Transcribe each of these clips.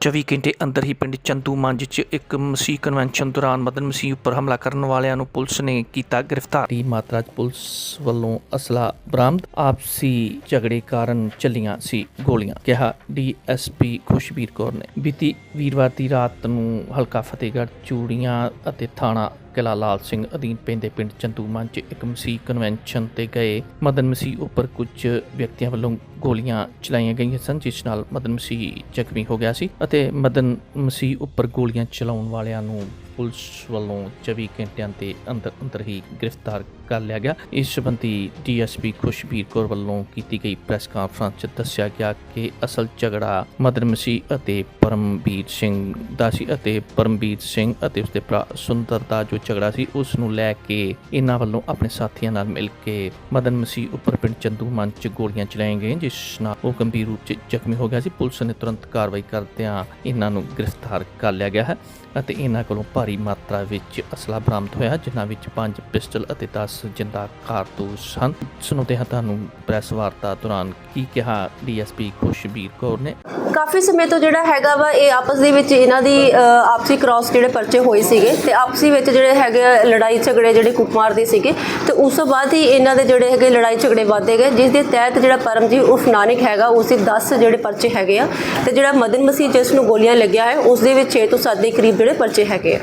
24 ਘੰਟੇ ਅੰਦਰ ਹੀ ਪਿੰਡ ਚੰਦੂ ਮੰਜ 'ਚ ਇੱਕ ਮਸੀਹ ਕਨਵੈਨਸ਼ਨ ਦੌਰਾਨ ਮਦਨ ਮਸੀਹ ਉੱਪਰ ਹਮਲਾ ਕਰਨ ਵਾਲਿਆਂ ਨੂੰ ਪੁਲਿਸ ਨੇ ਕੀਤਾ ਗ੍ਰਿਫਤਾਰ। ਦੀ ਮਾਤਰਾ 'ਚ ਪੁਲਿਸ ਵੱਲੋਂ ਅਸਲਾ ਬਰਾਮਦ। ਆਪਸੀ ਝਗੜੇ ਕਾਰਨ ਚੱਲੀਆਂ ਸੀ ਗੋਲੀਆਂ, ਕਿਹਾ ਡੀਐਸਪੀ ਖੁਸ਼ਬੀਰ ਕੌਰ ਨੇ। ਬੀਤੀ ਵੀਰਵਾਰ ਦੀ ਰਾਤ ਨੂੰ ਹਲਕਾ ਫਤਿਹਗੜ੍ਹ, ਚੂੜੀਆਂ ਅਤੇ ਥਾਣਾ ਕਿਲਾ ਲਾਲ ਸਿੰਘ ਅਧੀਨ ਪੈਂਦੇ ਪਿੰਡ ਚੰਦੂ ਮੰਚ 'ਚ ਇੱਕ ਮਸੀਹ ਕਨਵੈਨਸ਼ਨ ਤੇ ਗਏ। ਮਦਨ ਮਸੀਹ ਉੱਪਰ ਕੁਝ ਵਿਅਕਤੀਆਂ ਵੱਲੋਂ ਗੋਲੀਆਂ ਚਲਾਈਆਂ ਗਈਆਂ ਸਨ, ਜਿਸ ਨਾਲ ਮਦਨ ਮਸੀਹ ਜ਼ਖਮੀ ਹੋ ਗਿਆ ਸੀ ਅਤੇ ਮਦਨ ਮਸੀਹ ਉੱਪਰ ਗੋਲੀਆਂ ਚਲਾਉਣ ਵਾਲਿਆਂ ਨੂੰ ਪੁਲਿਸ ਵੱਲੋਂ 24 ਘੰਟਿਆਂ ਦੇ ਅੰਦਰ ਅੰਦਰ ਹੀ ਗ੍ਰਿਫਤਾਰ ਕਰ ਲਿਆ ਗਿਆ। ਇਸ ਸੰਬੰਧੀ ਡੀਐਸਪੀ ਖੁਸ਼ਬੀਰ ਕੌਰ ਵੱਲੋਂ ਕੀਤੀ ਗਈ ਪ੍ਰੈਸ ਕਾਨਫਰੰਸ 'ਚ ਦੱਸਿਆ ਗਿਆ ਕਿ ਅਸਲ ਝਗੜਾ ਮਦਨ ਮਸੀਹ ਅਤੇ ਪਰਮਬੀਰ ਸਿੰਘ ਦਾ ਸੀ ਅਤੇ ਪਰਮਬੀਰ ਸਿੰਘ ਅਤੇ ਉਸਦੇ ਭਰਾ ਸੁੰਦਰ ਦਾ ਜੋ ਝਗੜਾ ਸੀ, ਉਸ ਨੂੰ ਲੈ ਕੇ ਇਹਨਾਂ ਵੱਲੋਂ ਆਪਣੇ ਸਾਥੀਆਂ ਨਾਲ ਮਿਲ ਕੇ ਮਦਨ ਮਸੀਹ ਉੱਪਰ ਪਿੰਡ ਚੰਦੂ ਮੰਚ 'ਚ ਗੋਲੀਆਂ ਚਲਾਈਆਂ ਗਈਆਂ ਨਾਲ ਉਹ ਗੰਭੀਰ ਰੂਪ 'ਚ ਜ਼ਖਮੀ ਹੋ ਗਿਆ ਸੀ। ਪੁਲਿਸ ਨੇ ਤੁਰੰਤ ਕਾਰਵਾਈ ਕਰਦਿਆਂ ਇਹਨਾਂ ਨੂੰ ਗ੍ਰਿਫਤਾਰ ਕਰ ਲਿਆ ਗਿਆ ਹੈ ਅਤੇ ਇਹਨਾਂ ਕੋਲੋਂ ਭਾਰੀ ਮਾਤਰਾ ਵਿੱਚ ਅਸਲਾ ਬਰਾਮਦ ਹੋਇਆ ਜਿਨ੍ਹਾਂ ਵਿੱਚ 5 ਪਿਸਟਲ ਅਤੇ 10 ਜਿੰਦਾ ਕਾਰਤੂਸ ਹਨ। ਸੁਣਦੇ ਹਾਂ ਤੁਹਾਨੂੰ ਪ੍ਰੈਸ ਵਾਰਤਾ ਦੌਰਾਨ ਕੀ ਕਿਹਾ ਡੀਐਸਪੀ ਖੁਸ਼ਬੀਰ ਕੌਰ ਨੇ? ਕਾਫੀ ਸਮੇਂ ਤੋਂ ਜਿਹੜਾ ਹੈਗਾ ਵਾ ਇਹ ਆਪਸ ਦੇ ਵਿੱਚ ਇਹਨਾਂ ਦੀ ਆਪਸੀ ਕ੍ਰਾਸ ਜਿਹੜੇ ਪਰਚੇ ਹੋਏ ਸੀਗੇ ਤੇ ਆਪਸੀ ਵਿੱਚ ਜਿਹੜੇ ਹੈਗੇ ਆ, ਲੜਾਈ ਝਗੜੇ ਜਿਹੜੇ ਕੁੱਟਮਾਰ ਦੇ ਸੀਗੇ ਤੇ ਉਸ ਤੋਂ ਬਾਅਦ ਹੀ ਇਹਨਾਂ ਦੇ ਜਿਹੜੇ ਹੈਗੇ ਲੜਾਈ ਝਗੜੇ ਵੱਧਦੇ ਗਏ ਜਿਸ ਦੇ ਤਹਿਤ ਜਿਹੜਾ ਪਰਮਜੀਤ ਉਰਫ ਨਾਨਕ ਹੈਗਾ, ਉਸ ਦੇ 10 ਜਿਹੜੇ ਪਰਚੇ ਹੈਗੇ ਆ ਤੇ ਜਿਹੜਾ ਮਦਨ ਮਸੀਹ ਜਿਸ ਨੂੰ ਗੋਲੀਆਂ ਲੱਗਿਆ ਹੈ, ਉਸ ਦੇ ਵਿੱਚ 6 ਤੋਂ 7 ਦੇ ਕਰੀਬ ਜਿਹੜੇ ਪਰਚੇ ਹੈਗੇ ਆ।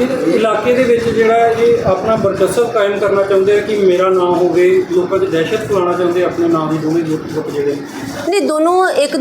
ਇਹ ਇਲਾਕੇ ਦੇ ਵਿੱਚ ਜਿਹੜਾ ਇਹ ਆਪਣਾ ਵਰਚਸਵ ਕਾਇਮ ਕਰਨਾ ਚਾਹੁੰਦੇ ਆ ਕਿ ਮੇਰਾ ਨਾਮ ਹੋਵੇ ਲੋਕਾਂ 'ਚ ਦਹਿਸ਼ਤ ਫੈਲਾਉਣਾ ਚਾਹੁੰਦੇ ਆ ਆਪਣੇ ਨਾਮ ਦੀ ਦੋਵੇਂ ਗੁੱਟ ਜਿਹੜੇ ਨੇ। ਨਹੀਂ ਦੋਨੋਂ ਇੱਕ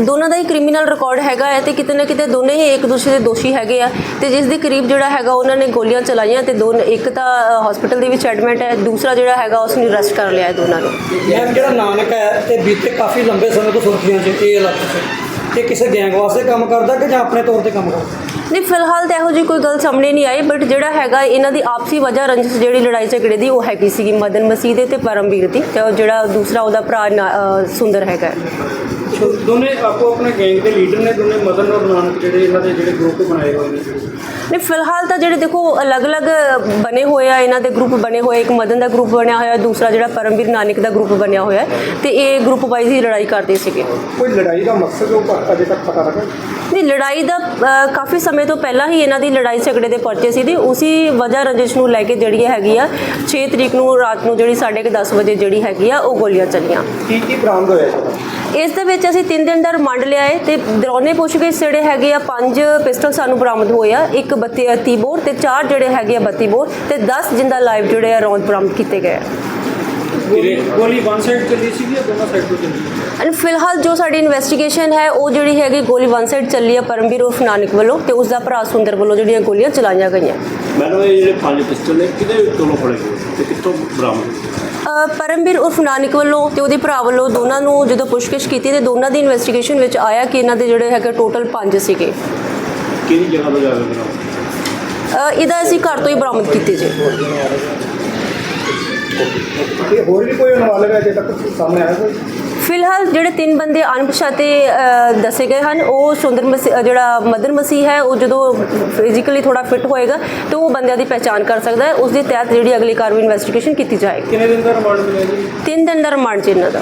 ਦੋਨਾਂ ਦਾ ਹੀ ਕ੍ਰਿਮੀਨਲ ਰਿਕਾਰਡ ਹੈਗਾ ਹੈ ਤੇ ਕਿਤੇ ਨਾ ਕਿਤੇ ਦੋਨੇ ਹੀ ਇੱਕ ਦੂਸਰੇ ਦੇ ਦੋਸ਼ੀ ਹੈਗੇ ਆ ਤੇ ਜਿਸ ਦੇ ਕਰੀਬ ਜਿਹੜਾ ਹੈਗਾ ਉਹਨਾਂ ਨੇ ਗੋਲੀਆਂ ਚਲਾਈਆਂ ਤੇ ਦੋ ਇੱਕ ਤਾਂ ਹਸਪੀਟਲ ਦੇ ਵਿੱਚ ਐਡਮਿਟ ਹੈ ਦੂਸਰਾ ਜਿਹੜਾ ਹੈਗਾ ਉਸ ਨੂੰ ਅਰੈਸਟ ਕਰ ਲਿਆ ਹੈ ਦੋਨਾਂ ਨੂੰ। ਮੈਮ ਜਿਹੜਾ ਨਾਨਕ ਹੈ ਤੇ ਬੀਤੇ ਕਾਫੀ ਲੰਬੇ ਸਮੇਂ ਤੋਂ ਸੁਰਖੀਆਂ 'ਚ ਇਹ ਇਲਾਕੇ 'ਚ। ਇਹ ਕਿਸੇ ਗੈਂਗ ਵਾਸਤੇ ਕੰਮ ਕਰਦਾ ਕਿ ਜਾਂ ਆਪਣੇ ਤੌਰ ਤੇ ਕੰਮ ਕਰਦਾ? ਨਹੀਂ, ਫਿਲਹਾਲ ਤਾਂ ਇਹੋ ਜਿਹੀ ਕੋਈ ਗੱਲ ਸਾਹਮਣੇ ਨਹੀਂ ਆਈ ਬਟ ਜਿਹੜਾ ਹੈਗਾ ਇਹਨਾਂ ਦੀ ਆਪਸੀ ਵਜ੍ਹਾ ਰੰਜਿਸ਼ ਜਿਹੜੀ ਲੜਾਈ ਝਗੜੇ ਦੀ, ਉਹ ਹੈਗੀ ਸੀਗੀ ਮਦਨ ਮਸੀਹ ਦੇ ਤੇ ਪਰਮਵੀਰ ਦੀ ਤੇ ਉਹ ਜਿਹੜਾ ਦੂਸਰਾ ਉਹਦਾ ਭਰਾ ਨਾ- ਅਹ ਸੁੰਦਰ ਹੈਗਾ ਦੋਨੇ ਆਪੋ ਆਪਣੇ ਗੈਂਗ ਦੇ ਲੀਡਰ ਨੇ ਦੋਨੇ ਮਦਨ ਔਰ ਨਾਨਕ ਜਿਹੜੇ ਇਹਨਾਂ ਦੇ ਜਿਹੜੇ ਗਰੁੱਪ ਬਣਾਏ ਹੋਏ ਨੇ। ਨਹੀਂ ਫਿਲਹਾਲ ਤਾਂ ਜਿਹੜੇ ਦੇਖੋ ਅਲੱਗ-ਅਲੱਗ ਬਣੇ ਹੋਏ ਆ ਇਹਨਾਂ ਦੇ ਗਰੁੱਪ ਬਣੇ ਹੋਏ ਇੱਕ ਮਦਨ ਦਾ ਗਰੁੱਪ ਬਣਿਆ ਹੋਇਆ ਦੂਸਰਾ ਜਿਹੜਾ ਪਰਮਵੀਰ ਨਾਨਕ ਦਾ ਗਰੁੱਪ ਬਣਿਆ ਹੋਇਆ ਤੇ ਇਹ ਗਰੁੱਪ ਵਾਈਜ਼ ਹੀ ਲੜਾਈ ਕਰਦੇ ਸੀਗੇ। ਕੋਈ ਲੜਾਈ ਦਾ ਮਕਸਦ ਉਹ ਅਜੇ ਤੱਕ ਪਤਾ ਲੱਗਾ? ਨਹੀਂ ਲੜਾਈ ਦਾ ਕਾਫੀ ਸਮੇਂ ਤੋਂ ਪਹਿਲਾਂ ਹੀ ਇਹਨਾਂ ਦੀ ਲੜਾਈ ਝਗੜੇ ਦੇ ਪਰਚੇ ਸੀ ਤੇ ਉਸੇ ਵਜ੍ਹਾ ਰੰਜਿਸ਼ ਨੂੰ ਲੈ ਕੇ ਜਿਹੜੀ ਹੈਗੀ ਆ 6 ਤਰੀਕ ਨੂੰ ਰਾਤ ਨੂੰ ਜਿਹੜੀ 10:30 ਵਜੇ ਜਿਹੜੀ ਹੈਗੀ ਆ ਉਹ ਗੋਲੀਆਂ ਚੱਲੀਆਂ। ਕੀ ਕੀ ਬਰਾਮਦ ਹੋਇਆ ਇਸ ਦੇ ਵਿੱਚ ਅਸੀਂ 3 ਦਿਨ ਦਾ ਰਿਮਾਂਡ ਲਿਆ ਹੈ ਤੇ ਦਰੋਨੇ ਪੁੱਛਗਿੱਛ ਜਿਹੜੇ ਹੈਗੇ ਆ ਪੰਜ ਪਿਸਟਲ ਸਾਨੂੰ ਬਰਾਮਦ ਹੋਏ ਆ ਇੱਕ 32 30 ਬੋਰ ਤੇ ਚਾਰ ਜਿਹੜੇ ਹੈਗੇ ਆ 32 ਬੋਰ ਤੇ 10 ਜਿੰਦਾ ਲਾਈਵ ਜਿਹੜੇ ਆ ਰੌਂਦ ਬਰਾਮਦ ਕੀਤੇ ਗਏ ਆ। ਗੋਲੀ ਵਨ ਸਾਈਡ ਚੱਲੀ ਸੀ ਜਾਂ ਦੋਨਾਂ ਸਾਈਡ ਤੋਂ ਚੱਲੀ ਐਂਡ ਫਿਲਹਾਲ ਜੋ ਸਾਡੀ ਇਨਵੈਸਟੀਗੇਸ਼ਨ ਹੈ ਉਹ ਜਿਹੜੀ ਹੈਗੀ ਗੋਲੀ ਵਨ ਸਾਈਡ ਚੱਲੀ ਆ ਪਰਮਵੀਰ ਉਰਫ ਨਾਨਕ ਵੱਲੋਂ ਤੇ ਉਸ ਦਾ ਭਰਾ ਸੁੰਦਰ ਵੱਲੋਂ ਜਿਹੜੀਆਂ ਗੋਲੀਆਂ ਚਲਾਈਆਂ ਗਈਆਂ। ਮੈਡਮ ਇਹ ਜਿਹੜੇ ਪੰਜ ਪਿਸਟਲ ਨੇ ਕਿਹਦੇ ਕੋਲੋਂ ਫੜੇ ਗਏ? ਤੇ ਕਿੱਥੋਂ ਬਰਾਮਦ ਹੋਏ? ਅ, ਪਰਮਵੀਰ ਉਰਫ ਨਾਨਕ ਵੱਲੋਂ ਤੇ ਉਹਦੇ ਭਰਾ ਵੱਲੋਂ ਦੋਨਾਂ ਨੂੰ ਜਦੋਂ ਪੁੱਛਗਿੱਛ ਕੀਤੀ ਤੇ ਦੋਨਾਂ ਦੀ ਇਨਵੈਸਟੀਗੇਸ਼ਨ ਵਿੱਚ ਆਇਆ ਕਿ ਇਹਨਾਂ ਦੇ ਜਿਹੜੇ ਹੈਗੇ ਟੋਟਲ 5 ਸੀਗੇ। ਕਿਹੜੀ ਜਗ੍ਹਾ ਤੋਂ ਜਾ ਬਰਾਮਦ ਅ, ਇਹਦਾ ਅਸੀਂ ਘਰ ਤੋਂ ਹੀ ਬਰਾਮਦ ਕੀਤੇ ਜੇ। ਇਹ ਹੋਰ ਵੀ ਕੋਈ ਅਨਵਾਲਗ ਹੈ ਅਜੇ ਤੱਕ ਸਾਹਮਣੇ ਆਇਆ ਕੋਈ? ਫਿਲਹਾਲ ਜਿਹੜੇ ਤਿੰਨ ਬੰਦੇ ਅਣਪਛਾਤੇ ਦੱਸੇ ਗਏ ਹਨ ਉਹ ਸੁੰਦਰ ਮਸੀਹ ਅ, ਜਿਹੜਾ ਮਦਨ ਮਸੀਹ ਹੈ ਉਹ ਜਦੋਂ ਫਿਜ਼ੀਕਲੀ ਥੋੜਾ ਫਿੱਟ ਹੋਏਗਾ ਤਾਂ ਉਹ ਬੰਦਿਆਂ ਦੀ ਪਹਿਚਾਣ ਕਰ ਸਕਦਾ ਹੈ ਉਸ ਦੇ ਤਹਿਤ ਜਿਹੜੀ ਅਗਲੀ ਕਾਰਵਾਈ ਇਨਵੈਸਟੀਗੇਸ਼ਨ ਕੀਤੀ ਜਾਏਗੀ। ਕਿੰਨੇ ਦਿਨ ਦਾ ਰਿਮਾਂਡ ਮਿਲਿਆ ਜੀ? ਤਿੰਨ ਦਿਨ ਦਾ ਰਿਮਾਂਡ ਚ ਇਹਨਾਂ ਦਾ।